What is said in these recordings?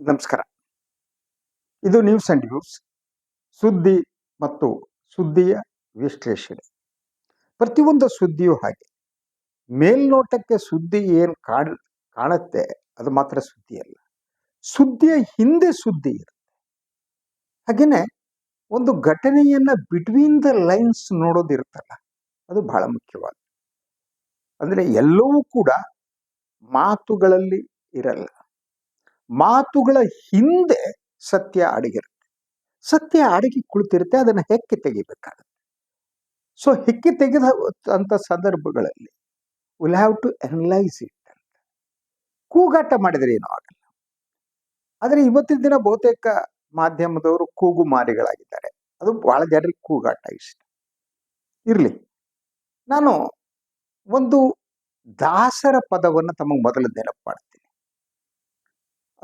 ನಮಸ್ಕಾರ. ಇದು news and news ಸುದ್ದಿ ಮತ್ತು ಸುದ್ದಿಯ ವಿಶ್ಲೇಷಣೆ. ಪ್ರತಿಯೊಂದು ಸುದ್ದಿಯೂ ಹಾಗೆ. ಮೇಲ್ನೋಟಕ್ಕೆ ಸುದ್ದಿ ಏನು ಕಾಣ್, ಕಾಣುತ್ತೆ ಅದು ಮಾತ್ರ ಸುದ್ದಿ ಅಲ್ಲ. ಸುದ್ದಿಯ ಹಿಂದೆ ಸುದ್ದಿ ಇರುತ್ತೆ. ಹಾಗೇನೆ ಒಂದು ಘಟನೆಯನ್ನ ಬಿಟ್ವೀನ್ ದ ಲೈನ್ಸ್ ನೋಡೋದಿರುತ್ತಲ್ಲ ಅದು ಬಹಳ ಮುಖ್ಯವಾದ ಅಂದ್ರೆ ಎಲ್ಲವೂ ಕೂಡ ಮಾತುಗಳಲ್ಲಿ ಇರಲ್ಲ. ಮಾತುಗಳ ಹಿಂದೆ ಸತ್ಯ ಅಡಗಿರುತ್ತೆ. ಸತ್ಯ ಅಡಗಿ ಕುಳಿತಿರುತ್ತೆ, ಅದನ್ನು ಹೆಕ್ಕಿ ತೆಗಿಬೇಕಾಗುತ್ತೆ. ಸೊ ಹೆಕ್ಕಿ ತೆಗೆದ ಅಂತ ಸಂದರ್ಭಗಳಲ್ಲಿ will have to analyse it ಅಂತ. ಕೂಗಾಟ ಮಾಡಿದರೆ ಏನೂ ಆಗಲ್ಲ. ಆದರೆ ಇವತ್ತಿನ ದಿನ ಬಹುತೇಕ ಮಾಧ್ಯಮದವರು ಕೂಗು ಮಾರಿಗಳಾಗಿದ್ದಾರೆ ಅದು ಬಹಳ ಜನರಿಗೆ ಕೂಗಾಟ ಇಷ್ಟ. ಇರಲಿ. ನಾನು ಒಂದು ದಾಸರ ಪದವನ್ನು ತಮಗೆ ಮೊದಲು ನೆನಪು ಮಾಡ್ತೀನಿ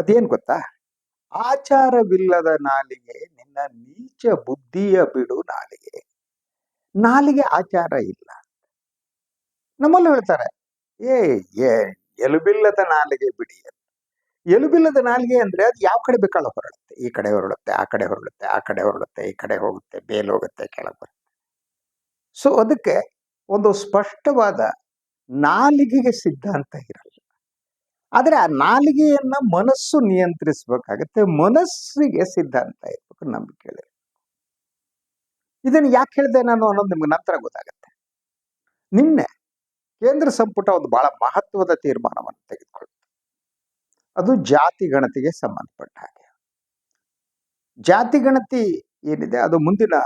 ಅದೇನ್ ಗೊತ್ತಾ? ಆಚಾರವಿಲ್ಲದ ನಾಲಿಗೆ ನಿನ್ನ ನೀಚ ಬುದ್ಧಿಯ ಬಿಡು ನಾಲಿಗೆ. ನಾಲಿಗೆ ಆಚಾರ ಇಲ್ಲ. ನಮ್ಮಲ್ಲಿ ಹೇಳ್ತಾರೆ, ಏ ಏ, ಎಲುಬಿಲ್ಲದ ನಾಲಿಗೆ ಬಿಡಿ ಎಲುಬಿಲ್ಲದ ನಾಲಿಗೆ ಅಂದ್ರೆ ಅದು ಯಾವ ಕಡೆ ಬೇಕಾಳ ಹೊರಡುತ್ತೆ. ಈ ಕಡೆ ಹೊರಡುತ್ತೆ, ಆ ಕಡೆ ಹೊರಡುತ್ತೆ, ಆ ಕಡೆ ಹೊರಡುತ್ತೆ, ಈ ಕಡೆ ಹೋಗುತ್ತೆ, ಬೇಲ್ ಹೋಗುತ್ತೆ, ಕೆಳಗೆ ಬರುತ್ತೆ. ಸೊ ಅದಕ್ಕೆ ಒಂದು ಸ್ಪಷ್ಟವಾದ ನಾಲಿಗೆಗೆ ಸಿದ್ಧಾಂತ ಇರಲ್ಲ. ಆದರೆ ಆ ನಾಲಿಗೆಯನ್ನ ಮನಸ್ಸು ನಿಯಂತ್ರಿಸಬೇಕಾಗತ್ತೆ. ಮನಸ್ಸಿಗೆ ಸಿದ್ಧಾಂತ ಇರ್ಬೇಕು ನಂಬಿಕೆ. ಇದನ್ನು ಯಾಕೆ ಹೇಳಿದೆ ನಾನು ಅನ್ನೋದು ನಿಮ್ಗೆ ನಂತರ ಗೊತ್ತಾಗತ್ತೆ. ನಿನ್ನೆ ಕೇಂದ್ರ ಸಂಪುಟ ಒಂದು ಬಹಳ ಮಹತ್ವದ ತೀರ್ಮಾನವನ್ನು ತೆಗೆದುಕೊಳ್ಳುತ್ತೆ. ಅದು ಜಾತಿ ಗಣತಿಗೆ ಸಂಬಂಧಪಟ್ಟ ಹಾಗೆ. ಜಾತಿ ಗಣತಿ ಏನಿದೆ? ಅದು ಮುಂದಿನ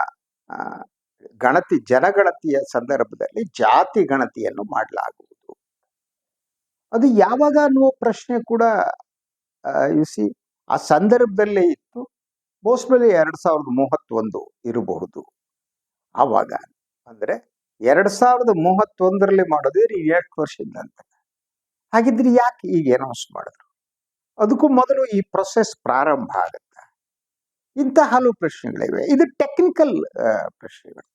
ಗಣತಿ, ಜನಗಣತಿಯ ಸಂದರ್ಭದಲ್ಲಿ ಜಾತಿ ಗಣತಿಯನ್ನು ಮಾಡಲಾಗುವುದು. ಅದು ಯಾವಾಗ ಅನ್ನುವ ಪ್ರಶ್ನೆ ಕೂಡ ಸಿ ಆ ಸಂದರ್ಭದಲ್ಲೇ ಇತ್ತು. ಮೋಸ್ಟ್ ಮೇಲೆ ಎರಡು ಸಾವಿರದ ಮೂವತ್ತೊಂದು ಇರಬಹುದು. ಆವಾಗ ಅಂದ್ರೆ ಎರಡು ಸಾವಿರದ ಮೂವತ್ತೊಂದರಲ್ಲಿ ಮಾಡೋದಿದ್ರೆ ಎಷ್ಟು ವರ್ಷದ ನಂತರ ಹಾಗಿದ್ರೆ ಯಾಕೆ ಈಗ ಅನೌನ್ಸ್ ಮಾಡಿದ್ರು? ಅದಕ್ಕೂ ಮೊದಲು ಈ ಪ್ರೊಸೆಸ್ ಪ್ರಾರಂಭ ಆಗುತ್ತೆ? ಇಂಥ ಹಲವು ಪ್ರಶ್ನೆಗಳಿವೆ. ಇದು ಟೆಕ್ನಿಕಲ್ ಪ್ರಶ್ನೆಗಳು.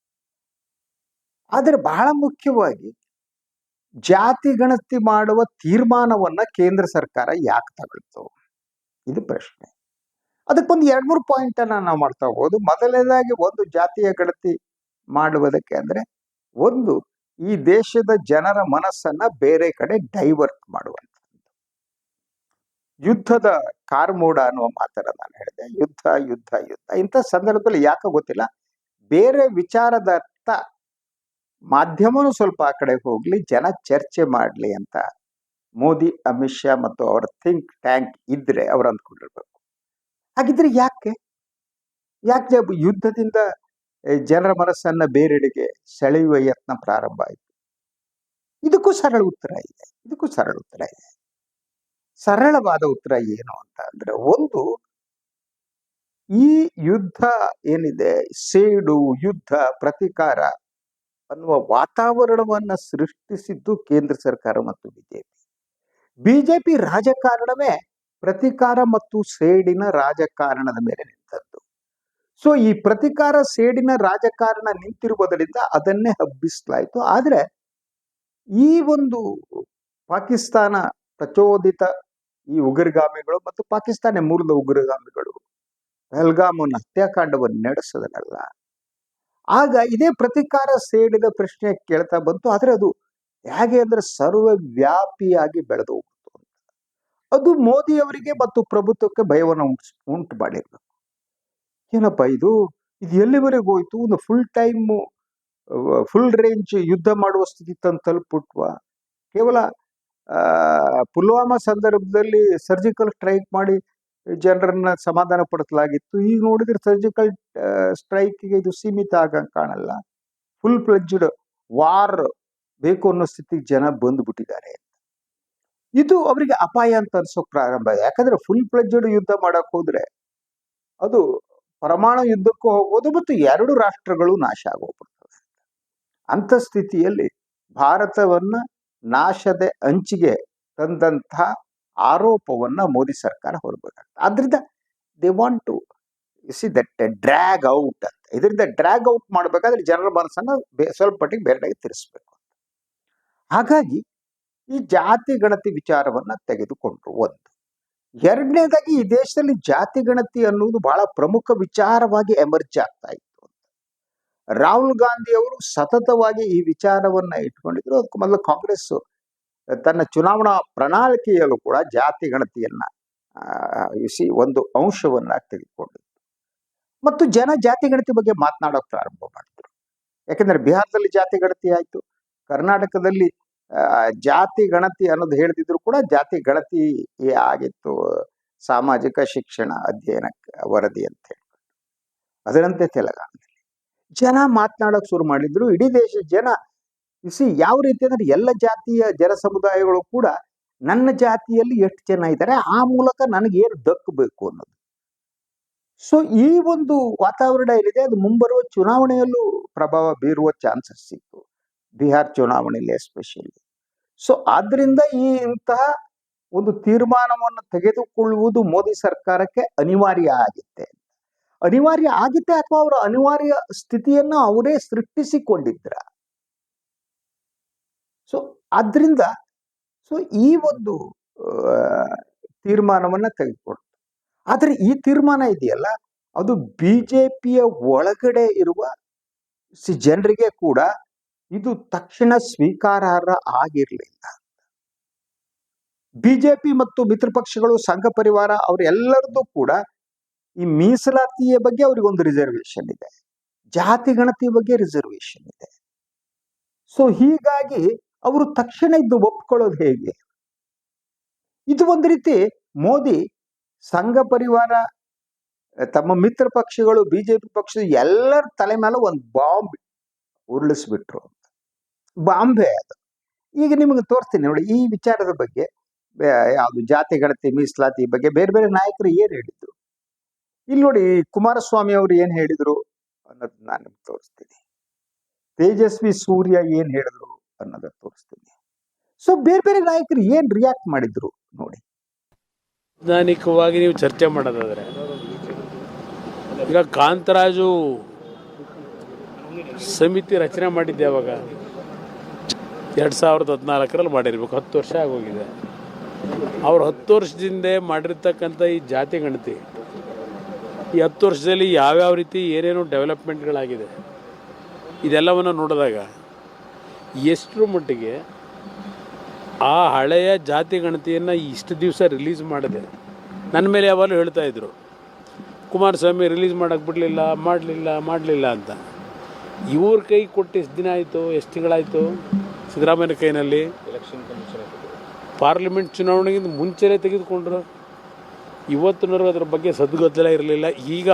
ಆದರೆ ಬಹಳ ಮುಖ್ಯವಾಗಿ ಜಾತಿ ಗಣತಿ ಮಾಡುವ ತೀರ್ಮಾನವನ್ನ ಕೇಂದ್ರ ಸರ್ಕಾರ ಯಾಕೆ ತಗೊಳ್ತು? ಇದು ಪ್ರಶ್ನೆ. ಅದಕ್ಕೊಂದು ಎರಡು ಮೂರು ಪಾಯಿಂಟ್ ಅನ್ನ ನಾವು ಮಾಡ್ತಾ ಹೋಗೋದು ಮೊದಲನೇದಾಗಿ ಒಂದು ಜಾತಿಯ ಗಣತಿ ಮಾಡುವುದಕ್ಕೆ ಅಂದ್ರೆ ಒಂದು ಈ ದೇಶದ ಜನರ ಮನಸ್ಸನ್ನ ಬೇರೆ ಕಡೆ ಡೈವರ್ಟ್ ಮಾಡುವಂಥದ್ದು. ಯುದ್ಧದ ಕಾರ್ಮೋಡ ಅನ್ನುವ ಮಾತನ್ನ ನಾನು ಹೇಳಿದೆ. ಯುದ್ಧ ಯುದ್ಧ ಯುದ್ಧ ಇಂಥ ಸಂದರ್ಭದಲ್ಲಿ ಯಾಕೆ ಗೊತ್ತಿಲ್ಲ. ಬೇರೆ ವಿಚಾರದತ್ತ ಮಾಧ್ಯಮನೂ ಸ್ವಲ್ಪ ಆ ಕಡೆ ಹೋಗ್ಲಿ, ಜನ ಚರ್ಚೆ ಮಾಡ್ಲಿ ಅಂತ ಮೋದಿ, ಅಮಿತ್ ಶಾ ಮತ್ತು ಅವರ ಥಿಂಕ್ ಟ್ಯಾಂಕ್ ಇದ್ರೆ ಅವ್ರು ಅಂದ್ಕೊಂಡಿರ್ಬೇಕು. ಹಾಗಿದ್ರೆ ಯಾಕೆ? ಯಾಕೆ ಯುದ್ಧದಿಂದ ಜನರ ಮನಸ್ಸನ್ನ ಬೇರೆಡೆಗೆ ಸೆಳೆಯುವ ಯತ್ನ ಪ್ರಾರಂಭ ಆಯಿತು? ಇದಕ್ಕೂ ಸರಳ ಉತ್ತರ ಇದೆ. ಇದಕ್ಕೂ ಸರಳ ಉತ್ತರ ಇದೆ. ಸರಳವಾದ ಉತ್ತರ ಏನು ಅಂತ ಅಂದ್ರೆ ಒಂದು, ಈ ಯುದ್ಧ ಏನಿದೆ, ಸೇಡು ಯುದ್ಧ ಪ್ರತಿಕಾರ ಅನ್ನುವ ವಾತಾವರಣವನ್ನ ಸೃಷ್ಟಿಸಿದ್ದು ಕೇಂದ್ರ ಸರ್ಕಾರ ಮತ್ತು ಬಿಜೆಪಿ. ಬಿಜೆಪಿ ರಾಜಕಾರಣವೇ ಪ್ರತಿಕಾರ ಮತ್ತು ಸೇಡಿನ ರಾಜಕಾರಣದ ಮೇಲೆ ನಿಂತದ್ದು. ಸೊ ಈ ಪ್ರತಿಕಾರ ಸೇಡಿನ ರಾಜಕಾರಣ ನಿಂತಿರುವುದರಿಂದ ಅದನ್ನೇ ಹಬ್ಬಿಸಲಾಯಿತು. ಆದ್ರೆ, ಈ ಒಂದು ಪಾಕಿಸ್ತಾನ ಪ್ರಚೋದಿತ ಈ ಉಗ್ರಗಾಮಿಗಳು ಮತ್ತು ಪಾಕಿಸ್ತಾನ ಮೂಲದ ಉಗ್ರಗಾಮಿಗಳು ಪಹಲ್ಗಾಮನ ಹತ್ಯಾಕಾಂಡವನ್ನು ನಡೆಸೋದಲ್ಲ ಆಗ ಇದೇ ಪ್ರತಿಕಾರ ಸೇಡಿದ ಪ್ರಶ್ನೆ ಕೇಳ್ತಾ ಬಂತು. ಆದರೆ ಅದು ಹೇಗೆ ಅಂದ್ರೆ ಸರ್ವವ್ಯಾಪಿಯಾಗಿ ಬೆಳೆದು ಹೋಗ್ತು ಅಂತ. ಅದು ಮೋದಿ ಅವರಿಗೆ ಮತ್ತು ಪ್ರಭುತ್ವಕ್ಕೆ ಭಯವನ್ನು ಉಂಟು ಉಂಟು ಮಾಡಿರ್ಬೇಕು. ಏನಪ್ಪ ಇದು? ಇದು ಎಲ್ಲಿವರೆಗೂ ಹೋಯ್ತು? ಒಂದು ಫುಲ್ ಟೈಮ್ ಫುಲ್ ರೇಂಜ್ ಯುದ್ಧ ಮಾಡುವ ಸ್ಥಿತಿ ತಂದು ತಲುಪಿಟ್ವಾ? ಕೇವಲ ಪುಲ್ವಾಮಾ ಸಂದರ್ಭದಲ್ಲಿ ಸರ್ಜಿಕಲ್ ಸ್ಟ್ರೈಕ್ ಮಾಡಿ ಜನರನ್ನ ಸಮಾಧಾನ ಪಡಿಸಲಾಗಿತ್ತು. ಈಗ ನೋಡಿದ್ರೆ ಸರ್ಜಿಕಲ್ ಸ್ಟ್ರೈಕ್ಗೆ ಇದು ಸೀಮಿತ ಆಗಂಗೆ ಕಾಣಲ್ಲ. ಫುಲ್ ಫ್ಲೆಜ್ಡ್ ವಾರ್ ಬೇಕು ಅನ್ನೋ ಸ್ಥಿತಿಗೆ ಜನ ಬಂದ್ಬಿಟ್ಟಿದ್ದಾರೆ. ಇದು ಅವರಿಗೆ ಅಪಾಯ ಅಂತ ಅನ್ಸೋಕ್ ಪ್ರಾರಂಭ. ಯಾಕಂದ್ರೆ ಫುಲ್ ಫ್ಲೆಜ್ಡ್ ಯುದ್ಧ ಮಾಡಕ್ ಹೋದ್ರೆ ಅದು ಪರಮಾಣು ಯುದ್ಧಕ್ಕೂ ಹೋಗ್ಬೋದು ಮತ್ತು ಎರಡು ರಾಷ್ಟ್ರಗಳು ನಾಶ ಆಗೋಗ್ಬಿಡ್ತವೆ. ಅಂತ ಸ್ಥಿತಿಯಲ್ಲಿ ಭಾರತವನ್ನ ನಾಶದ ಅಂಚಿಗೆ ತಂದಂತಹ ಆರೋಪವನ್ನ ಮೋದಿ ಸರ್ಕಾರ ಹೊರಬೇಕಾಗ್ತದೆ ಆದ್ರಿಂದ they want to see that drag out ಅಂತ. ಇದರಿಂದ ಡ್ರ್ಯಾಗ್ ಔಟ್ ಮಾಡಬೇಕಾದ್ರೆ ಜನರ ಮನಸ್ಸನ್ನ ಸ್ವಲ್ಪ ಮಟ್ಟಿಗೆ ಬೇರೆಡೆಗೆ ತಿರ್ಸ್ಬೇಕು ಹಾಗಾಗಿ ಈ ಜಾತಿ ಗಣತಿ ವಿಚಾರವನ್ನ ತೆಗೆದುಕೊಂಡ್ರು ಒಂದು. ಎರಡನೇದಾಗಿ ಈ ದೇಶದಲ್ಲಿ ಜಾತಿ ಗಣತಿ ಅನ್ನುವುದು ಬಹಳ ಪ್ರಮುಖ ವಿಚಾರವಾಗಿ ಎಮರ್ಜ್ ಆಗ್ತಾ ಇತ್ತು ರಾಹುಲ್ ಗಾಂಧಿ ಅವರು ಸತತವಾಗಿ ಈ ವಿಚಾರವನ್ನ ಇಟ್ಕೊಂಡಿದ್ರು. ಅದಕ್ಕೆ ಮೊದಲು ಕಾಂಗ್ರೆಸ್ ತನ್ನ ಚುನಾವಣಾ ಪ್ರಣಾಳಿಕೆಯಲ್ಲೂ ಕೂಡ ಜಾತಿ ಗಣತಿಯನ್ನ ಇಸಿ ಒಂದು ಅಂಶವನ್ನ ತೆಗೆದುಕೊಂಡಿತ್ತು ಮತ್ತು ಜನ ಜಾತಿ ಗಣತಿ ಬಗ್ಗೆ ಮಾತನಾಡೋಕೆ ಪ್ರಾರಂಭ ಮಾಡಿದ್ರು. ಯಾಕಂದ್ರೆ ಬಿಹಾರದಲ್ಲಿ ಜಾತಿ ಗಣತಿ ಆಯ್ತು, ಕರ್ನಾಟಕದಲ್ಲಿ ಜಾತಿ ಗಣತಿ ಅನ್ನೋದು ಹೇಳ್ತಿದ್ರು ಕೂಡ ಜಾತಿ ಗಣತಿ ಆಗಿತ್ತು, ಸಾಮಾಜಿಕ ಶಿಕ್ಷಣ ಅಧ್ಯಯನ ವರದಿ ಅಂತ ಹೇಳಿ ಅದರಂತೆ ತೆಲಂಗಾಣದಲ್ಲಿ ಜನ ಮಾತನಾಡೋಕೆ ಶುರು ಮಾಡಿದ್ರು, ಇಡೀ ದೇಶದ ಜನ ಇಸಿ ಯಾವ ರೀತಿ ಅಂದ್ರೆ ಎಲ್ಲ ಜಾತಿಯ ಜನ ಸಮುದಾಯಗಳು ಕೂಡ ನನ್ನ ಜಾತಿಯಲ್ಲಿ ಎಷ್ಟು ಜನ ಇದ್ದಾರೆ, ಆ ಮೂಲಕ ನನಗೆ ಏನು ದಕ್ಕಬೇಕು ಅನ್ನೋದು. ಸೊ ಈ ಒಂದು ವಾತಾವರಣ ಏನಿದೆ ಅದು ಮುಂಬರುವ ಚುನಾವಣೆಯಲ್ಲೂ ಪ್ರಭಾವ ಬೀರುವ ಚಾನ್ಸಸ್ ಇತ್ತು ಬಿಹಾರ್ ಚುನಾವಣೆಯಲ್ಲಿ ಎಸ್ಪೆಷಲಿ ಸೊ ಆದ್ರಿಂದ ಈ ಇಂತಹ ಒಂದು ತೀರ್ಮಾನವನ್ನು ತೆಗೆದುಕೊಳ್ಳುವುದು ಮೋದಿ ಸರ್ಕಾರಕ್ಕೆ ಅನಿವಾರ್ಯ ಆಗಿತ್ತೆ. ಅನಿವಾರ್ಯ ಆಗುತ್ತೆ ಅಥವಾ ಅವರ ಅನಿವಾರ್ಯ ಸ್ಥಿತಿಯನ್ನು ಅವರೇ ಸೃಷ್ಟಿಸಿಕೊಂಡಿದ್ರ. ಸೊ ಆದ್ರಿಂದ ಸೊ ಈ ಒಂದು ತೀರ್ಮಾನವನ್ನು ತೀರ್ಮಾನವನ್ನ ಆದರೆ ಈ ತೀರ್ಮಾನ ಇದೆಯಲ್ಲ, ಅದು ಬಿ ಜೆ ಪಿಯ ಒಳಗಡೆ ಇರುವ ಸಿ, ಜನರಿಗೆ ಕೂಡ ಇದು ತಕ್ಷಣ ಸ್ವೀಕಾರಾರ್ಹ ಆಗಿರಲಿಲ್ಲ. ಬಿಜೆಪಿ ಮತ್ತು ಮಿತ್ರ ಪಕ್ಷಗಳು, ಸಂಘ ಪರಿವಾರ ಅವರೆಲ್ಲರದ್ದು ಕೂಡ ಈ ಮೀಸಲಾತಿಯ ಬಗ್ಗೆ ಅವರಿಗೊಂದು ರಿಸರ್ವೇಶನ್ ಇದೆ. ಜಾತಿ ಗಣತಿ ಬಗ್ಗೆ ರಿಸರ್ವೇಶನ್ ಇದೆ. ಸೊ ಹೀಗಾಗಿ ಅವರು ತಕ್ಷಣ ಇದ್ದು ಒಪ್ಕೊಳ್ಳೋದು ಹೇಗೆ? ಇದು ಒಂದು ರೀತಿ ಮೋದಿ ಸಂಘ ಪರಿವಾರ, ತಮ್ಮ ಮಿತ್ರ ಪಕ್ಷಗಳು, ಬಿಜೆಪಿ ಪಕ್ಷ ಎಲ್ಲರ ತಲೆ ಮೇಲೆ ಒಂದು ಬಾಂಬ್ ಉರುಳಿಸ್ಬಿಟ್ರು ಅಂತ. ಬಾಂಬೆ ಅದು. ಈಗ ನಿಮಗೆ ತೋರಿಸ್ತೀನಿ ನೋಡಿ, ಈ ವಿಚಾರದ ಬಗ್ಗೆ ಬೆ- ಯಾವುದು ಜಾತಿ, ಗಣತಿ, ಮೀಸಲಾತಿ ಬಗ್ಗೆ ಬೇರೆ ಬೇರೆ ನಾಯಕರು ಏನ್ ಹೇಳಿದ್ರು? ಇಲ್ಲಿ ನೋಡಿ, ಕುಮಾರಸ್ವಾಮಿ ಅವರು ಏನ್ ಹೇಳಿದ್ರು ಅನ್ನೋದು ನಾನು ನಿಮ್ಗೆ ತೋರಿಸ್ತೀನಿ. ತೇಜಸ್ವಿ ಸೂರ್ಯ ಏನ್ ಹೇಳಿದ್ರು? ಅನ್ನೋದನ್ನ ತೋರಿಸ್ತೀನಿ. ಸೊ ಬೇರೆ ಬೇರೆ ನಾಯಕರು ಏನ್ ರಿಯಾಕ್ಟ್ ಮಾಡಿದ್ರು ನೋಡಿ. ವೈಜ್ಞಾನಿಕವಾಗಿ ನೀವು ಚರ್ಚೆ ಮಾಡೋದಾದ್ರೆ, ಈಗ ಕಾಂತರಾಜು ಸಮಿತಿ ರಚನೆ ಮಾಡಿದ್ದೆ ಅವಾಗ. ಎರಡು ಸಾವಿರದ ಹದಿನಾಲ್ಕರಲ್ಲಿ ಮಾಡಿರ್ಬೇಕು, ಹತ್ತು ವರ್ಷ ಆಗೋಗಿದೆ. ಅವ್ರು ಹತ್ತು ವರ್ಷದಿಂದ ಮಾಡಿರ್ತಕ್ಕಂಥ ಈ ಜಾತಿ ಗಣತಿ, ಈ ಹತ್ತು ವರ್ಷದಲ್ಲಿ ಯಾವ್ಯಾವ ರೀತಿ ಏನೇನು ಡೆವಲಪ್ಮೆಂಟ್ಗಳಾಗಿದೆ ಇದೆಲ್ಲವನ್ನು ನೋಡಿದಾಗ ಎಷ್ಟರ ಮಟ್ಟಿಗೆ ಆ ಹಳೆಯ ಜಾತಿ ಗಣತಿಯನ್ನು ಇಷ್ಟು ದಿವಸ ರಿಲೀಸ್ ಮಾಡಿದೆ. ನನ್ನ ಮೇಲೆ ಯಾವಾಗಲೂ ಹೇಳ್ತಾ ಇದ್ರು ಕುಮಾರಸ್ವಾಮಿ ರಿಲೀಸ್ ಮಾಡೋಕ್ಕೆ ಬಿಡಲಿಲ್ಲ ಮಾಡಲಿಲ್ಲ ಮಾಡಲಿಲ್ಲ ಅಂತ. ಇವ್ರ ಕೈ ಕೊಟ್ಟು ಎಷ್ಟು ದಿನ ಆಯಿತು ಎಷ್ಟು ತಿಂಗಳಾಯಿತು ಸಿದ್ದರಾಮಯ್ಯನ ಕೈನಲ್ಲಿ? ಎಲೆಕ್ಷನ್ ಪಾರ್ಲಿಮೆಂಟ್ ಚುನಾವಣೆಗಿಂತ ಮುಂಚೆನೇ ತೆಗೆದುಕೊಂಡ್ರು. ಇವತ್ತಿನವರೆಗೂ ಅದರ ಬಗ್ಗೆ ಸದ್ಗದ್ದಲ ಇರಲಿಲ್ಲ. ಈಗ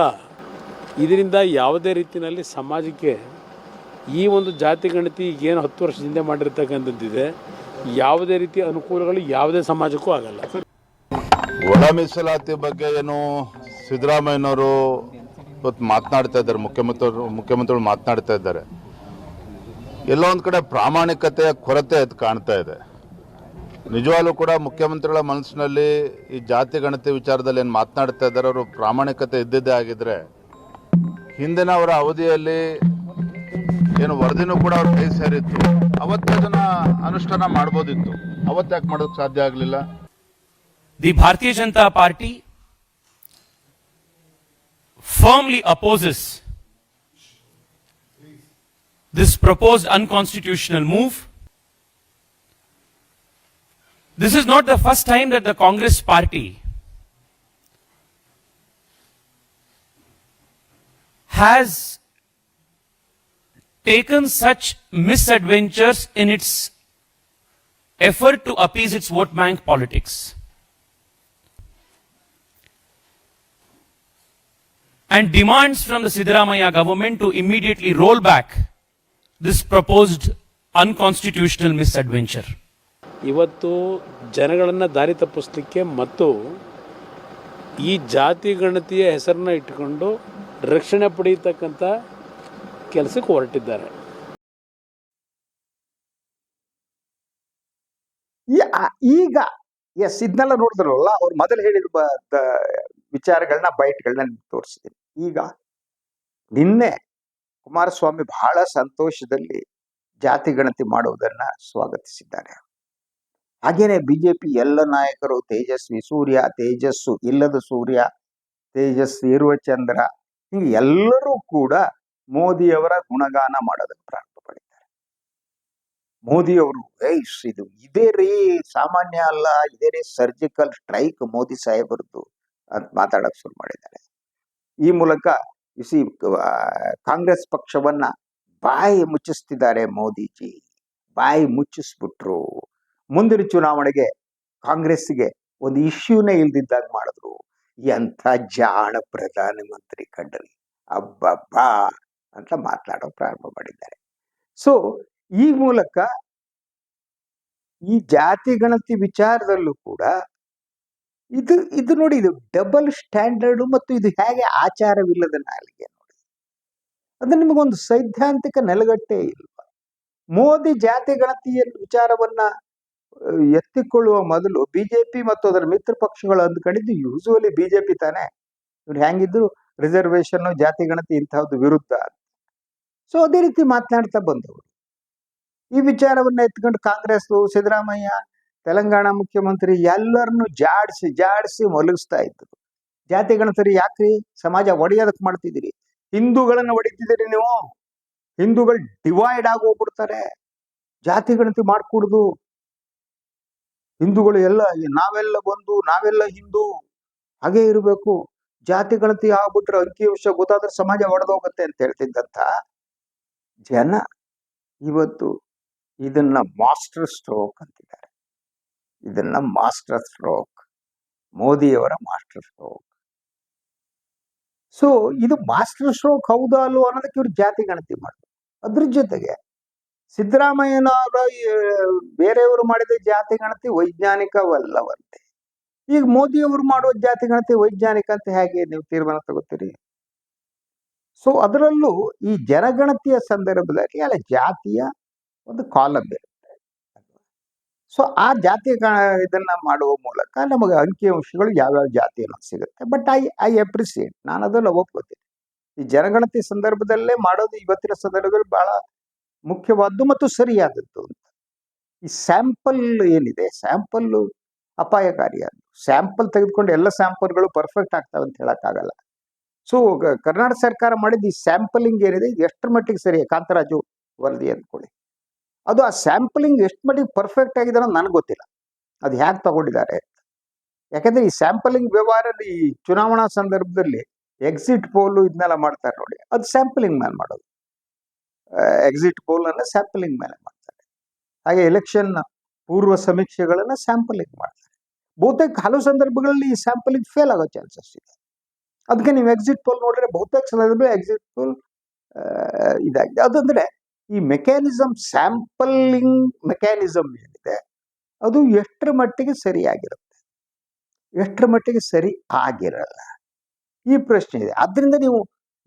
ಇದರಿಂದ ಯಾವುದೇ ರೀತಿಯಲ್ಲಿ ಸಮಾಜಕ್ಕೆ ಈ ಒಂದು ಜಾತಿ ಗಣತಿ ಏನು ಹತ್ತು ವರ್ಷ ಹಿಂದೆ ಮಾಡಿರ್ತಕ್ಕಂಥದ್ದಿದೆ, ಯಾವುದೇ ರೀತಿಯ ಅನುಕೂಲಗಳು ಯಾವುದೇ ಸಮಾಜಕ್ಕೂ ಆಗಲ್ಲ. ಒಳ ಮೀಸಲಾತಿ ಬಗ್ಗೆ ಏನು ಸಿದ್ದರಾಮಯ್ಯನವರು ಇವತ್ತು ಮಾತನಾಡ್ತಾ ಇದ್ದಾರೆ ಮುಖ್ಯಮಂತ್ರಿ ಮುಖ್ಯಮಂತ್ರಿಗಳು ಮಾತನಾಡ್ತಾ ಇದ್ದಾರೆ. ಎಲ್ಲೋ ಒಂದು ಕಡೆ ಪ್ರಾಮಾಣಿಕತೆಯ ಕೊರತೆ ಅದು ಕಾಣ್ತಾ ಇದೆ. ನಿಜವಾಗ್ಲೂ ಕೂಡ ಮುಖ್ಯಮಂತ್ರಿಗಳ ಮನಸ್ಸಿನಲ್ಲಿ ಈ ಜಾತಿ ಗಣತಿ ವಿಚಾರದಲ್ಲಿ ಏನು ಮಾತನಾಡ್ತಾ ಇದ್ದಾರೆ, ಅವರು ಪ್ರಾಮಾಣಿಕತೆ ಇದ್ದಿದ್ದೇ ಆಗಿದ್ರೆ ಹಿಂದಿನ ಅವರ ಅವಧಿಯಲ್ಲಿ ಏನು ವರದಿನೂ ಕೂಡ ಅವ್ರ ಕೈ ಸೇರಿತ್ತು ಅವತ್ತು ಅದನ್ನ ಅನುಷ್ಠಾನ ಮಾಡ್ಬೋದಿತ್ತು ಅವತ್ತಾಕೆ ಮಾಡೋದಕ್ಕೆ ಸಾಧ್ಯ ಆಗಲಿಲ್ಲ the Bharatiya Janata party firmly opposes this proposed unconstitutional move. This is not the first time that the Congress party has taken such misadventures in its effort to appease its vote bank politics. and demands from the Siddaramaya government to immediately roll back this proposed unconstitutional misadventure. ಇವತ್ತು ಜನಗಳನ್ನು ದಾರಿ ತಪ್ಪಿಸ್ಲಿಕ್ಕೆ ಮತ್ತು ಈ ಜಾತಿ ಗಣತಿಯ ಹೆಸರನ್ನ ಇಟ್ಟುಕೊಂಡು ರಕ್ಷಣೆ ಪಡೆಯತಕ್ಕಂಥ ಕೆಲಸಕ್ಕೆ ಹೊರಟಿದ್ದಾರೆ. ಈಗ ಎಸ್ ಇದನ್ನೆಲ್ಲ ನೋಡಿದ್ರಲ್ಲ, ಅವ್ರು ಮೊದಲು ಹೇಳಿರುವ ವಿಚಾರಗಳನ್ನ ಬೈಟ್ಗಳನ್ನ ನಿಮ್ಗೆ ತೋರಿಸಿದ್ದೀನಿ ಈಗ, ನಿನ್ನೆ ಕುಮಾರಸ್ವಾಮಿ ಬಹಳ ಸಂತೋಷದಲ್ಲಿ ಜಾತಿ ಗಣತಿ ಮಾಡುವುದನ್ನ ಸ್ವಾಗತಿಸಿದ್ದಾರೆ. ಹಾಗೇನೆ ಬಿಜೆಪಿ ಎಲ್ಲ ನಾಯಕರು, ತೇಜಸ್ವಿ ಸೂರ್ಯ, ತೇಜಸ್ಸು ಇಲ್ಲದ ಸೂರ್ಯ ತೇಜಸ್ ಇರುವ ಚಂದ್ರ, ಹಿಂಗೆ ಎಲ್ಲರೂ ಕೂಡ ಮೋದಿಯವರ ಗುಣಗಾನ ಮಾಡೋದಕ್ಕೆ ಪ್ರಾರಂಭ ಮಾಡಿದ್ದಾರೆ. ಮೋದಿಯವರು, ಏಯ್ ಇದು ಇದೇ ರೀ ಸಾಮಾನ್ಯ ಅಲ್ಲ, ಇದೇ ರೀ ಸರ್ಜಿಕಲ್ ಸ್ಟ್ರೈಕ್ ಮೋದಿ ಸಾಹೇಬರದ್ದು ಅಂತ ಮಾತಾಡಕ್ ಶುರು ಮಾಡಿದ್ದಾರೆ. ಈ ಮೂಲಕ ಇಸಿ ಕಾಂಗ್ರೆಸ್ ಪಕ್ಷವನ್ನ ಬಾಯಿ ಮುಚ್ಚಿಸ್ತಿದ್ದಾರೆ ಮೋದಿಜಿ, ಬಾಯಿ ಮುಚ್ಚಿಸ್ಬಿಟ್ರು. ಮುಂದಿನ ಚುನಾವಣೆಗೆ ಕಾಂಗ್ರೆಸ್ಗೆ ಒಂದು ಇಶ್ಯೂನೇ ಇಲ್ದಿದ್ದಾಗ ಮಾಡಿದ್ರು. ಎಂಥ ಜಾಣ ಪ್ರಧಾನಮಂತ್ರಿ ಕಂಡ್ರಿ. ಅಬ್ಬಬ್ಬಾ! ಅಂತ ಮಾತನಾಡೋ ಪ್ರಾರಂಭ ಮಾಡಿದ್ದಾರೆ. ಸೊ ಈ ಮೂಲಕ ಈ ಜಾತಿ ಗಣತಿ ವಿಚಾರದಲ್ಲೂ ಕೂಡ ಇದು ಇದು ನೋಡಿ ಇದು ಡಬಲ್ ಸ್ಟ್ಯಾಂಡರ್ಡ್ ಮತ್ತು ಇದು ಹೇಗೆ ಆಚಾರವಿಲ್ಲದ ನಾಲಿಗೆ ನೋಡಿ. ಅದು ನಿಮಗೊಂದು ಸೈದ್ಧಾಂತಿಕ ನೆಲಗಟ್ಟೆ ಇಲ್ವಾ? ಮೋದಿ ಜಾತಿ ಗಣತಿಯ ವಿಚಾರವನ್ನ ಎತ್ತಿಕೊಳ್ಳುವ ಮೊದಲು ಬಿಜೆಪಿ ಮತ್ತು ಅದರ ಮಿತ್ರ ಪಕ್ಷಗಳು ಅಂದ್ಕೊಂಡಿದ್ದು ಯೂಸುವಲಿ ಬಿಜೆಪಿ ತಾನೇ. ಇವ್ರು ಹೆಂಗಿದ್ರು ರಿಸರ್ವೇಶನ್ ಜಾತಿ ಗಣತಿ ಇಂತಹದ್ದು ವಿರುದ್ಧ ಸೊ ಅದೇ ರೀತಿ ಮಾತನಾಡ್ತಾ ಬಂದವರು. ಈ ವಿಚಾರವನ್ನ ಎತ್ಕೊಂಡು ಕಾಂಗ್ರೆಸ್, ಸಿದ್ದರಾಮಯ್ಯ, ತೆಲಂಗಾಣ ಮುಖ್ಯಮಂತ್ರಿ ಎಲ್ಲರನ್ನು ಜಾಡಿಸಿ ಜಾಡಿಸಿ ಮಲಗಿಸ್ತಾ ಇದ್ರು ಜಾತಿ ಗಣತರಿ ಯಾಕ್ರಿ? ಸಮಾಜ ಒಡೆಯೋದಕ್ಕೆ ಮಾಡ್ತಿದ್ದೀರಿ. ಹಿಂದೂಗಳನ್ನು ಹೊಡಿತಿದ್ದೀರಿ ನೀವು. ಹಿಂದೂಗಳು ಡಿವೈಡ್ ಆಗಿ ಹೋಗ್ಬಿಡ್ತಾರೆ. ಜಾತಿ ಗಣತಿ ಮಾಡ್ಕೊಡುದು. ಹಿಂದೂಗಳು ಎಲ್ಲ, ನಾವೆಲ್ಲ ಬಂದು ನಾವೆಲ್ಲ ಹಿಂದೂ. ಹಾಗೆ ಇರಬೇಕು. ಜಾತಿ ಗಣತಿ ಆಗ್ಬಿಟ್ರೆ ಅಂಕಿಅಂಶ ಗೊತ್ತಾದ್ರೆ ಸಮಾಜ ಒಡೆದೋಗುತ್ತೆ ಅಂತ ಹೇಳ್ತಿದ್ದಂತ ಜನ ಇವತ್ತು ಇದನ್ನ ಮಾಸ್ಟರ್ ಸ್ಟ್ರೋಕ್ ಅಂತಿದ್ದಾರೆ. ಇದನ್ನ ಮಾಸ್ಟರ್ ಸ್ಟ್ರೋಕ್, ಮೋದಿಯವರ ಮಾಸ್ಟರ್ ಸ್ಟ್ರೋಕ್. ಸೊ ಇದು ಮಾಸ್ಟರ್ ಸ್ಟ್ರೋಕ್ ಹೌದಾ ಅಲ್ಲೋ ಅನ್ನೋದಕ್ಕೆ ಇವ್ರು ಜಾತಿ ಗಣತಿ ಮಾಡಿದ್ರು ಅದ್ರ ಜೊತೆಗೆ ಸಿದ್ದರಾಮಯ್ಯನವರ ಬೇರೆಯವರು ಮಾಡಿದ ಜಾತಿ ಗಣತಿ ವೈಜ್ಞಾನಿಕವಲ್ಲವಂತೆ. ಈಗ ಮೋದಿಯವರು ಮಾಡುವ ಜಾತಿ ಗಣತಿ ವೈಜ್ಞಾನಿಕ ಅಂತ ಹೇಗೆ ನೀವು ತೀರ್ಮಾನ ತಗೋತೀರಿ? ಸೊ ಅದರಲ್ಲೂ ಈ ಜನಗಣತಿಯ ಸಂದರ್ಭದಲ್ಲಿ ಅಲ್ಲಿ, ಜಾತಿಯ ಒಂದು ಕಾಲಮ್ ಇರುತ್ತೆ. ಸೊ ಆ ಜಾತಿಯ ಇದನ್ನ ಮಾಡುವ ಮೂಲಕ ನಮಗೆ ಅಂಕಿಅಂಶಗಳು ಯಾವ್ಯಾವ ಜಾತಿ ಅನ್ನೋದು ಸಿಗುತ್ತೆ. ಬಟ್ ಐ ಐ ಅಪ್ರಿಸಿಯೇಟ್ ನಾನು ಅದನ್ನು ಒಪ್ಕೋತೀನಿ. ಈ ಜನಗಣತಿ ಸಂದರ್ಭದಲ್ಲೇ ಮಾಡೋದು ಇವತ್ತಿನ ಸಂದರ್ಭದಲ್ಲಿ ಬಹಳ ಮುಖ್ಯವಾದ್ದು ಮತ್ತು ಸರಿಯಾದದ್ದು ಅಂತ. ಈ ಸ್ಯಾಂಪಲ್ ಏನಿದೆ ಸ್ಯಾಂಪಲ್ ಅಪಾಯಕಾರಿಯಾದ್ದು. ಸ್ಯಾಂಪಲ್ ತೆಗೆದುಕೊಂಡು ಎಲ್ಲ ಸ್ಯಾಂಪಲ್ಗಳು ಪರ್ಫೆಕ್ಟ್ ಆಗ್ತಾವೆ ಅಂತ ಹೇಳಕ್ಕಾಗಲ್ಲ. ಸೊ ಕರ್ನಾಟಕ ಸರ್ಕಾರ ಮಾಡಿದ ಈ ಸ್ಯಾಂಪಲಿಂಗ್ ಏನಿದೆ, ಇದು ಎಷ್ಟರ ಮಟ್ಟಿಗೆ ಸರಿ, ಕಾಂತರಾಜು ವರದಿ ಅಂದ್ಕೊಳ್ಳಿ. ಅದು ಆ ಸ್ಯಾಂಪಲಿಂಗ್ ಎಷ್ಟು ಮಟ್ಟಿಗೆ ಪರ್ಫೆಕ್ಟ್ ಆಗಿದೆ ಅನ್ನೋದು ನನಗೆ ಗೊತ್ತಿಲ್ಲ. ಅದು ಹೇಗೆ ತಗೊಂಡಿದ್ದಾರೆ ಯಾಕಂದ್ರೆ ಈ ಸ್ಯಾಂಪಲಿಂಗ್ ವ್ಯವಹಾರದಲ್ಲಿ ಈ ಚುನಾವಣಾ ಸಂದರ್ಭದಲ್ಲಿ ಎಕ್ಸಿಟ್ ಪೋಲು ಇದನ್ನೆಲ್ಲ ಮಾಡ್ತಾರೆ ನೋಡಿ, ಅದು ಸ್ಯಾಂಪಲಿಂಗ್ ಮೇಲೆ ಮಾಡೋದು. ಎಕ್ಸಿಟ್ ಪೋಲ್ ಅನ್ನ ಸ್ಯಾಂಪಲಿಂಗ್ ಮೇಲೆ ಮಾಡ್ತಾರೆ. ಹಾಗೆ ಎಲೆಕ್ಷನ್ ಪೂರ್ವ ಸಮೀಕ್ಷೆಗಳನ್ನ ಸ್ಯಾಂಪಲಿಂಗ್ ಮಾಡ್ತಾರೆ. ಬಹುತೇಕ ಹಲವು ಸಂದರ್ಭಗಳಲ್ಲಿ ಈ ಸ್ಯಾಂಪಲಿಂಗ್ ಫೇಲ್ ಆಗೋ ಚಾನ್ಸಸ್ ಇದೆ. ಅದಕ್ಕೆ ನೀವು ಎಕ್ಸಿಟ್ ಪೋಲ್ ನೋಡಿದ್ರೆ ಬಹುತೇಕ ಸಂದರ್ಭದಲ್ಲಿ ಎಕ್ಸಿಟ್ ಪೋಲ್ ಇದಾಗಿದೆ. ಅದಂದ್ರೆ ಈ ಮೆಕ್ಯಾನಿಸಮ್ ಸ್ಯಾಂಪಲಿಂಗ್ ಮೆಕ್ಯಾನಿಸಮ್ ಏನಿದೆ, ಅದು ಎಷ್ಟರ ಮಟ್ಟಿಗೆ ಸರಿಯಾಗಿರುತ್ತೆ? ಎಷ್ಟರ ಮಟ್ಟಿಗೆ ಸರಿ ಆಗಿರಲ್ಲ? ಈ ಪ್ರಶ್ನೆ ಇದೆ. ಆದ್ದರಿಂದ ನೀವು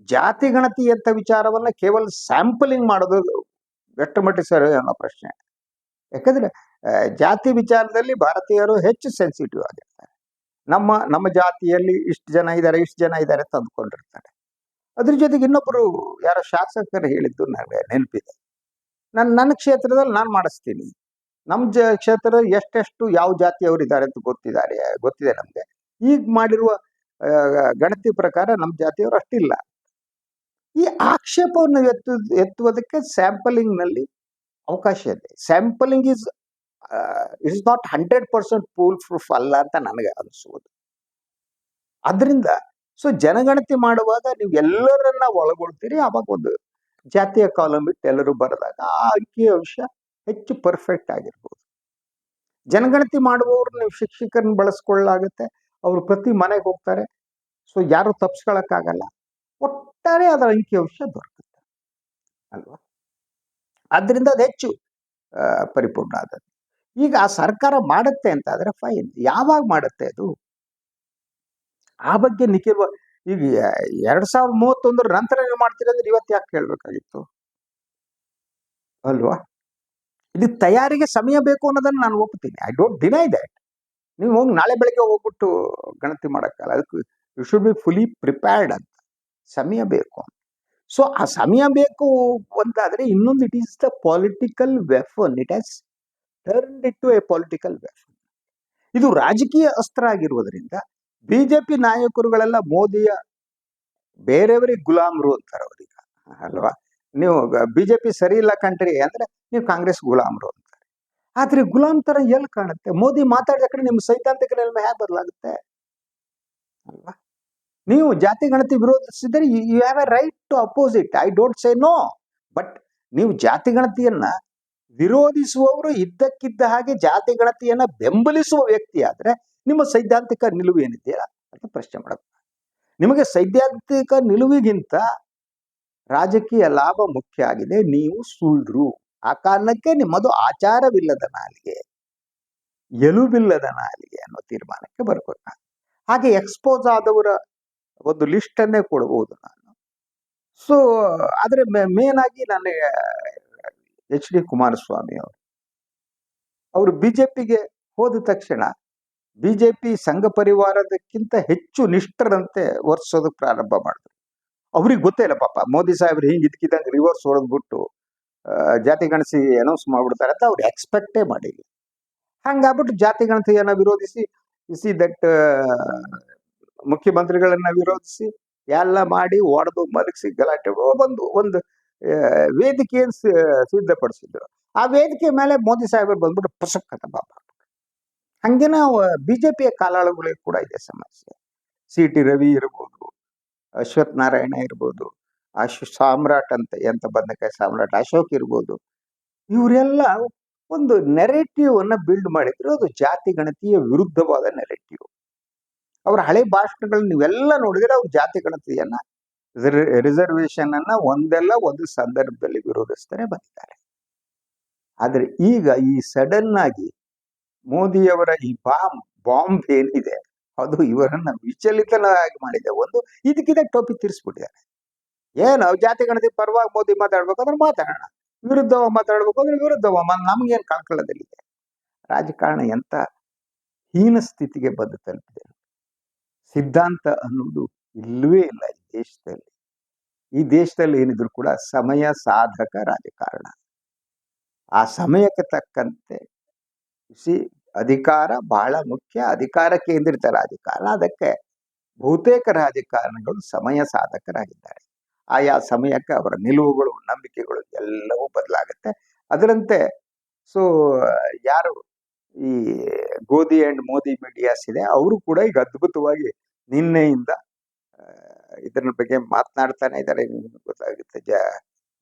ಜಾತಿ, ಗಣತಿ ಅಂತ ವಿಚಾರವನ್ನ ಕೇವಲ ಸ್ಯಾಂಪಲಿಂಗ್ ಮಾಡೋದು ಎಷ್ಟರ ಮಟ್ಟಿಗೆ ಸರಿ ಅನ್ನೋ ಪ್ರಶ್ನೆ. ಯಾಕಂದ್ರೆ ಜಾತಿ ವಿಚಾರದಲ್ಲಿ ಭಾರತೀಯರು ಹೆಚ್ಚು ಸೆನ್ಸಿಟಿವ್ ಆಗಿರ್ತಾರೆ. ನಮ್ಮ ನಮ್ಮ ಜಾತಿಯಲ್ಲಿ ಇಷ್ಟು ಜನ ಇದ್ದಾರೆ ಇಷ್ಟು ಜನ ಇದ್ದಾರೆ ಅಂತ ಅಂದ್ಕೊಂಡಿರ್ತಾರೆ. ಅದ್ರ ಜೊತೆಗೆ ಇನ್ನೊಬ್ಬರು ಯಾರೋ ಶಾಸಕರು ಹೇಳಿದ್ದು ನನಗೆ ನೆನಪಿದೆ. ನನ್ನ ನನ್ನ ಕ್ಷೇತ್ರದಲ್ಲಿ ನಾನು ಮಾಡಿಸ್ತೀನಿ. ನಮ್ಮ ಜ, ಕ್ಷೇತ್ರದಲ್ಲಿ ಎಷ್ಟೆಷ್ಟು ಯಾವ ಜಾತಿಯವರು ಇದ್ದಾರೆ ಅಂತ ಗೊತ್ತಿದ್ದಾರೆ, ಗೊತ್ತಿದೆ ನಮಗೆ. ಈಗ ಮಾಡಿರುವ ಗಣತಿ ಪ್ರಕಾರ ನಮ್ಮ ಜಾತಿಯವರು ಅಷ್ಟಿಲ್ಲ. ಈ ಆಕ್ಷೇಪವನ್ನು ಎತ್ತು ಎತ್ತುವುದಕ್ಕೆ ಸ್ಯಾಂಪಲಿಂಗ್ನಲ್ಲಿ ಅವಕಾಶ ಇದೆ. Sampling is it's not hundred percent foolproof ಅಲ್ಲ ಅಂತ ನನಗೆ ಅನಿಸುವುದು. ಅದರಿಂದ ಸೊ ಜನಗಣತಿ ಮಾಡುವಾಗ ನೀವು ಎಲ್ಲರನ್ನ ಒಳಗೊಳ್ತೀರಿ, ಅವಾಗ ಒಂದು ಜಾತಿಯ ಕಾಲಮ್ ಇಟ್ಟು ಎಲ್ಲರೂ ಬರೆದಾಗ ಆ ಅಂಕಿ ಅಂಶ ಹೆಚ್ಚು ಪರ್ಫೆಕ್ಟ್ ಆಗಿರ್ಬೋದು. ಜನಗಣತಿ ಮಾಡುವವರು ನೀವು ಶಿಕ್ಷಕರನ್ನ ಬಳಸ್ಕೊಳ್ಳಾಗುತ್ತೆ ಅವರು ಪ್ರತಿ ಮನೆಗೆ ಹೋಗ್ತಾರೆ ಸೊ ಯಾರು ತಪ್ಪಿಸ್ಕೊಳಕ್ಕಾಗಲ್ಲ ಒಟ್ಟಾರೆ ಅದರ ಅಂಕಿ ಅಂಶ ದೊರಕುತ್ತೆ, ಅಲ್ವಾ? ಆದ್ರಿಂದ ಅದು ಹೆಚ್ಚು ಪರಿಪೂರ್ಣ ಆದದ್ದು. ಈಗ ಆ ಸರ್ಕಾರ ಮಾಡುತ್ತೆ ಅಂತ ಆದ್ರೆ ಫೈನ್ ಯಾವಾಗ ಮಾಡುತ್ತೆ ಅದು? ಆ ಬಗ್ಗೆ ನಿಖಿಲ್ ಈಗ ಎರಡ್ ಸಾವಿರದ ಮೂವತ್ತೊಂದರ ನಂತರ ನೀವು ಮಾಡ್ತೀರಿ ಅಂದ್ರೆ ಇವತ್ತು ಯಾಕೆ ಕೇಳ್ಬೇಕಾಗಿತ್ತು? ಅಲ್ವಾ? ಇದು ತಯಾರಿಗೆ ಸಮಯ ಬೇಕು ಅನ್ನೋದನ್ನ ನಾನು ಒಪ್ತೀನಿ. ಐ ಡೋಂಟ್ ಡಿನೈ ದಟ್ ನೀವು ಹೋಗಿ ನಾಳೆ ಬೆಳಗ್ಗೆ ಹೋಗ್ಬಿಟ್ಟು ಗಣತಿ ಮಾಡೋಕ್ಕಲ್ಲ ಅದಕ್ಕೆ you should be fully prepared ಅಂತ. ಸಮಯ ಬೇಕು ಸೊ ಆ ಸಮಯ ಬೇಕು ಅಂತಾದ್ರೆ ಇನ್ನೊಂದು it is the political weapon it has turn it to a political weapon ಇದು ರಾಜಕೀಯ ಅಸ್ತ್ರ ಆಗಿರುವುದರಿಂದ ಬಿಜೆಪಿ ನಾಯಕರುಗಳೆಲ್ಲ ಮೋದಿಯ ಬೇರೆಯವರಿಗೆ ಗುಲಾಮರು ಅಂತಾರೆ ಅವ್ರೀಗ ಅಲ್ವಾ? ನೀವು ಬಿಜೆಪಿ ಸರಿ ಇಲ್ಲ ಕಂಟ್ರಿ ಅಂದ್ರೆ ನೀವು ಕಾಂಗ್ರೆಸ್ ಗುಲಾಮರು ಅಂತಾರೆ. ಆದ್ರೆ ಗುಲಾಮ್ ತರ ಎಲ್ಲಿ ಕಾಣುತ್ತೆ? ಮೋದಿ ಮಾತಾಡಿದ ಕಡೆ ನಿಮ್ಮ ಸೈದ್ಧಾಂತಿಕ ನೆಲೆಮೆ ಹೇಗೆ ಬದಲಾಗುತ್ತೆ? ಅಲ್ವಾ? ನೀವು ಜಾತಿ ಗಣತಿ ವಿರೋಧಿಸಿದರೆ you have a right to oppose it I don't say no but ನೀವು ಜಾತಿ ಗಣತಿಯನ್ನ ವಿರೋಧಿಸುವವರು ಇದ್ದಕ್ಕಿದ್ದ ಹಾಗೆ ಜಾತಿ ಗಣತಿಯನ್ನ ಬೆಂಬಲಿಸುವ ವ್ಯಕ್ತಿ ಆದ್ರೆ ನಿಮ್ಮ ಸೈದ್ಧಾಂತಿಕ ನಿಲುವು ಏನಿದೆಯಲ್ಲ ಅಂತ ಪ್ರಶ್ನೆ ಮಾಡಬೇಕು ನಿಮಗೆ ಸೈದ್ಧಾಂತಿಕ ನಿಲುವಿಗಿಂತ ರಾಜಕೀಯ ಲಾಭ ಮುಖ್ಯ ಆಗಿದೆ, ನೀವು ಸುಳ್ರು. ಆ ಕಾರಣಕ್ಕೆ ನಿಮ್ಮದು ಆಚಾರವಿಲ್ಲದ ನಾಲಿಗೆ, ಎಲುಬಿಲ್ಲದ ನಾಲಿಗೆ ಅನ್ನೋ ತೀರ್ಮಾನಕ್ಕೆ ಬರ್ಬೇಕು. ಹಾಗೆ ಎಕ್ಸ್ಪೋಸ್ ಆದವರ ಒಂದು ಲಿಸ್ಟ್ ಅನ್ನೇ ಕೊಡಬಹುದು ನಾನು. ಸೊ ಆದರೆ ಮೇನ್ ಆಗಿ ನನಗೆ ಎಚ್ ಡಿ ಕುಮಾರಸ್ವಾಮಿ ಅವರು. ಅವರು ಬಿಜೆಪಿಗೆ ಹೋದ ತಕ್ಷಣ ಬಿಜೆಪಿ ಸಂಘ ಪರಿವಾರದಕ್ಕಿಂತ ಹೆಚ್ಚು ನಿಷ್ಠರಂತೆ ವರ್ಸೋದಕ್ಕೆ ಪ್ರಾರಂಭ ಮಾಡಿದ್ರು. ಅವ್ರಿಗೆ ಗೊತ್ತೇ ಇಲ್ಲ ಪಾಪ, ಮೋದಿ ಸಾಹೇಬ್ರು ಹಿಂಗೆ ಇದ್ಕಿದ್ದಂಗೆ ರಿವರ್ಸ್ ಹೊಡೆದ್ಬಿಟ್ಟು ಜಾತಿ ಗಣಸಿ ಅನೌನ್ಸ್ ಮಾಡ್ಬಿಡ್ತಾರೆ ಅಂತ ಅವ್ರು ಎಕ್ಸ್ಪೆಕ್ಟೇ ಮಾಡಿಲ್ಲ. ಹಂಗಾಗ್ಬಿಟ್ಟು ಜಾತಿ ಗಣತಿಯನ್ನ ವಿರೋಧಿಸಿ, ಸಿ ದಟ್ ಮುಖ್ಯಮಂತ್ರಿಗಳನ್ನ ವಿರೋಧಿಸಿ, ಎಲ್ಲ ಮಾಡಿ ಒಡೆದು ಮಲಗಿಸಿ ಗಲಾಟೆ ಒಂದು ಒಂದು ವೇದಿಕೆಯನ್ನು ಸಿದ್ಧಪಡಿಸಿದ್ರು. ಆ ವೇದಿಕೆ ಮೇಲೆ ಮೋದಿ ಸಾಹೇಬರು ಬಂದ್ಬಿಟ್ಟು ಪ್ರಸಕ್ತ ಬಾಬಾ ಹಂಗೆ ನಾವು ಬಿಜೆಪಿಯ ಕಾಲಾಳುಗಳಿಗೆ ಕೂಡ ಇದೆ ಸಮಸ್ಯೆ. ಸಿ ಟಿ ರವಿ ಇರ್ಬೋದು, ಅಶ್ವಥ್ ನಾರಾಯಣ ಇರ್ಬೋದು, ಅಶ್, ಸಾಮ್ರಾಟ್ ಅಂತ, ಎಂತ ಬಂದಕಾಯಿ ಸಾಮ್ರಾಟ್, ಅಶೋಕ್ ಇರ್ಬೋದು. ಇವರೆಲ್ಲ ಒಂದು ನೆರೆಟಿವ್ ಅನ್ನ ಬಿಲ್ಡ್ ಮಾಡಿದ್ರು. ಅದು ಜಾತಿ ಗಣತಿಯ ವಿರುದ್ಧವಾದ ನೆರೆಟಿವ್ ಅವರ ಹಳೆ ಭಾಷಣಗಳನ್ನ ನೀವೆಲ್ಲ ನೋಡಿದ್ರೆ ಅವ್ರ ಜಾತಿ ಗಣತಿಯನ್ನ ರಿಸರ್ವೇಶನ್ ಅನ್ನ ಒಂದೆಲ್ಲ ಒಂದು ಸಂದರ್ಭದಲ್ಲಿ ವಿರೋಧಿಸ್ತಾರೆ, ಬಂದಿದ್ದಾರೆ. ಆದ್ರೆ ಈಗ ಈ ಸಡನ್ ಆಗಿ ಮೋದಿಯವರ ಈ ಬಾಂಬ್ ಬಾಂಬ್ ಏನಿದೆ, ಅದು ಇವರನ್ನ ವಿಚಲಿತನಾಗಿ ಮಾಡಿದೆ, ಒಂದು ಇದಕ್ಕಿದೆ ಟೋಪಿ ತಿರ್ಸ್ಬಿಟ್ಟಿದ್ದಾರೆ. ಏನು ಜಾತಿ, ಗಣತಿ ಪರವಾಗಿ ಮೋದಿ ಮಾತಾಡ್ಬೇಕಂದ್ರೆ ಮಾತಾಡೋಣ. ವಿರುದ್ಧ ಮಾತಾಡ್ಬೇಕಂದ್ರೆ ವಿರುದ್ಧ ನಮ್ಗೇನು ಕಳ್ಕೊಳ್ಳೋದಿಲ್ಲಿದೆ ರಾಜಕಾರಣ ಎಂತ ಹೀನ ಸ್ಥಿತಿಗೆ ಬಂದು ತಲುಪಿದೆ. ಸಿದ್ಧಾಂತ ಅನ್ನೋದು ಇಲ್ಲವೇ ಇಲ್ಲ ಈ ದೇಶದಲ್ಲಿ. ಈ ದೇಶದಲ್ಲಿ ಏನಿದ್ರು ಕೂಡ ಸಮಯ ಸಾಧಕ ರಾಜಕಾರಣ. ಆ ಸಮಯಕ್ಕೆ ತಕ್ಕಂತೆ ಸಿ ಅಧಿಕಾರ ಬಹಳ ಮುಖ್ಯ. ಅಧಿಕಾರ ಕೇಂದ್ರಿತ ರಾಜಕಾರಣ. ಅದಕ್ಕೆ ಬಹುತೇಕ ರಾಜಕಾರಣಗಳು ಸಮಯ ಸಾಧಕರಾಗಿದ್ದಾರೆ. ಆಯಾ ಸಮಯಕ್ಕೆ ಅವರ ನಿಲುವುಗಳು, ನಂಬಿಕೆಗಳು ಎಲ್ಲವೂ ಬದಲಾಗುತ್ತೆ. ಅದರಂತೆ ಸೊ, ಯಾರು ಈ ಗೋಧಿ ಅಂಡ್ ಮೋದಿ ಮೀಡಿಯಾಸ್ ಇದೆ ಅವರು ಕೂಡ ಈಗ ಅದ್ಭುತವಾಗಿ ನಿನ್ನೆಯಿಂದ ಇದರ ಬಗ್ಗೆ ಮಾತನಾಡ್ತಾನೆ ಇದ್ದಾರೆ ಗೊತ್ತಾಗುತ್ತೆ. ಜಾ,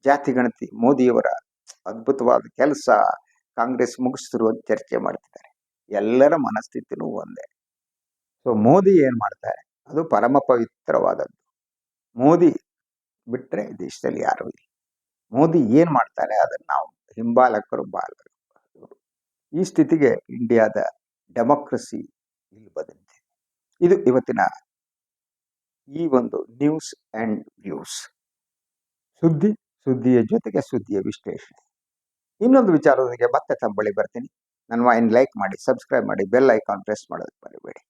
ಜಾತಿ ಗಣತಿ, ಮೋದಿಯವರ ಅದ್ಭುತವಾದ ಕೆಲಸ ಕಾಂಗ್ರೆಸ್ ಮುಗಿಸಿದ್ರು ಅಂತ ಚರ್ಚೆ ಮಾಡ್ತಿದ್ದಾರೆ. ಎಲ್ಲರ ಮನಸ್ಥಿತಿನೂ ಒಂದೇ. ಸೊ ಮೋದಿ ಏನು ಮಾಡ್ತಾರೆ? ಅದು ಪರಮ ಪವಿತ್ರವಾದದ್ದು ಮೋದಿ ಬಿಟ್ರೆ ದೇಶದಲ್ಲಿ ಯಾರು ಇಲ್ಲ. ಮೋದಿ ಏನು ಮಾಡ್ತಾರೆ? ಅದನ್ನ ನಾವು ಹಿಂಬಾಲಕರು ಬಾಲಕರು ಈ ಸ್ಥಿತಿಗೆ ಇಂಡಿಯಾದ ಡೆಮೋಕ್ರಸಿ ಇಲ್ಲಿ ಬದಲಿದೆ ಇದು ಇವತ್ತಿನ ಈ ಒಂದು ನ್ಯೂಸ್ ಅಂಡ್ ವ್ಯೂಸ್ ಸುದ್ದಿ, ಸುದ್ದಿಯ ಜೊತೆಗೆ ಸುದ್ದಿಯ ವಿಶ್ಲೇಷಣೆ. ಇನ್ನೊಂದು ವಿಚಾರದೊಂದಿಗೆ ಮತ್ತೆ ತಮ್ಮ ಬರ್ತೀನಿ. ನನ್ನ ವಾಯಿನ್ ಲೈಕ್ ಮಾಡಿ ಸಬ್ಸ್ಕ್ರೈಬ್ ಮಾಡಿ ಬೆಲ್ ಐಕಾನ್ ಪ್ರೆಸ್ ಮಾಡೋದಕ್ಕೆ ಬರಬೇಡಿ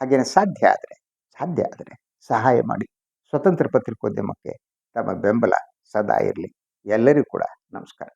ಹಾಗೇನೆ ಸಾಧ್ಯ ಆದರೆ ಸಾಧ್ಯ ಆದರೆ ಸಹಾಯ ಮಾಡಿ. ಸ್ವತಂತ್ರ ಪತ್ರಿಕೋದ್ಯಮಕ್ಕೆ ತಮ್ಮ ಬೆಂಬಲ ಸದಾ ಇರಲಿ. ಎಲ್ಲರಿಗೂ ಕೂಡ ನಮಸ್ಕಾರ.